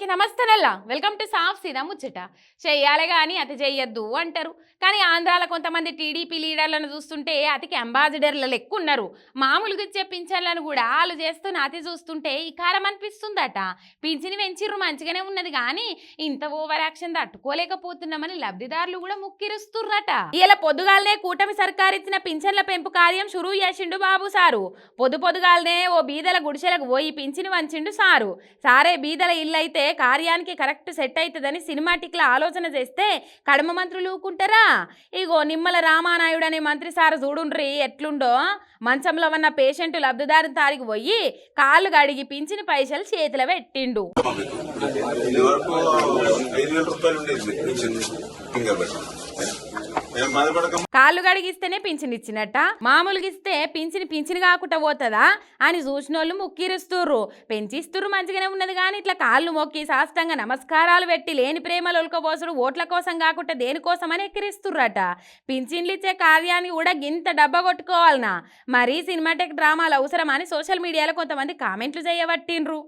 నమస్తే నమస్తేనల్లా. Welcome to సాఫ్ సీదా ముచ్చట. చెయ్యాలి కానీ అతి చెయ్యొద్దు అంటారు. కానీ ఆంధ్రాలో కొంతమంది టీడీపీ లీడర్లను చూస్తుంటే అతికి అంబాసిడర్ల లెక్క ఉన్నారు మామూలుగా ఇచ్చే పింఛన్లను కూడా వాళ్ళు చేస్తున్న అతి చూస్తుంటే ఈ కారం అనిపిస్తుందట. పింఛని పెంచిర్రు మంచిగానే ఉన్నది కానీ ఇంత ఓవర్ యాక్షన్ తట్టుకోలేకపోతున్నామని లబ్ధిదారులు కూడా ముక్కిరుస్తుర్రట. ఇలా పొద్దుగాలనే కూటమి సర్కార్ ఇచ్చిన పింఛన్ల పెంపు కార్యం షురూ చేసిండు బాబు సారు. పొద్దు పొద్దుగాలనే ఓ బీదల గుడిసెలకు పోయి పింఛని వంచిండు సారు. సారే బీదల ఇల్లు అయితే కార్యానికి కరెక్ట్ సెట్ అవుతుందని సినిమాటిక్ల ఆలోచన చేస్తే కడమ మంత్రులు ఊకుంటారా? ఇగో నిమ్మల రామానాయుడు అనే మంత్రి సార్ చూడుండ్రి ఎట్లుండో? మంచంలో ఉన్న పేషెంట్ లబ్ధిదారుని తారికి పోయి కాళ్ళు గడిగి పించిన పైసలు చేతిలో పెట్టిండు. ఐదు వేల రూపాయలు కాళ్ళు గడిగిస్తేనే పింఛన్ ఇచ్చినట్ట మామూలుగా ఇస్తే పింఛన్ పింఛన్ కాకుండా పోతుందా? అని చూసినోళ్ళు ముక్కిరుస్తుర్రు. పెంచిస్తుర్రు మంచిగానే ఉన్నది కానీ ఇట్లా కాళ్ళు మొక్కి సాష్టంగా నమస్కారాలు పెట్టి లేని ప్రేమలు ఉల్కపోసుడు ఓట్ల కోసం కాకుండా దేనికోసం అని ఎక్కిరిస్తుర్రట? పింఛన్లు ఇచ్చే కార్యాన్ని కూడా గింత డబ్బా కొట్టుకోవాలనా? మరీ సినిమాటిక్ డ్రామాలు అవసరమని సోషల్ మీడియాలో కొంతమంది కామెంట్లు చేయబట్టిండ్రు.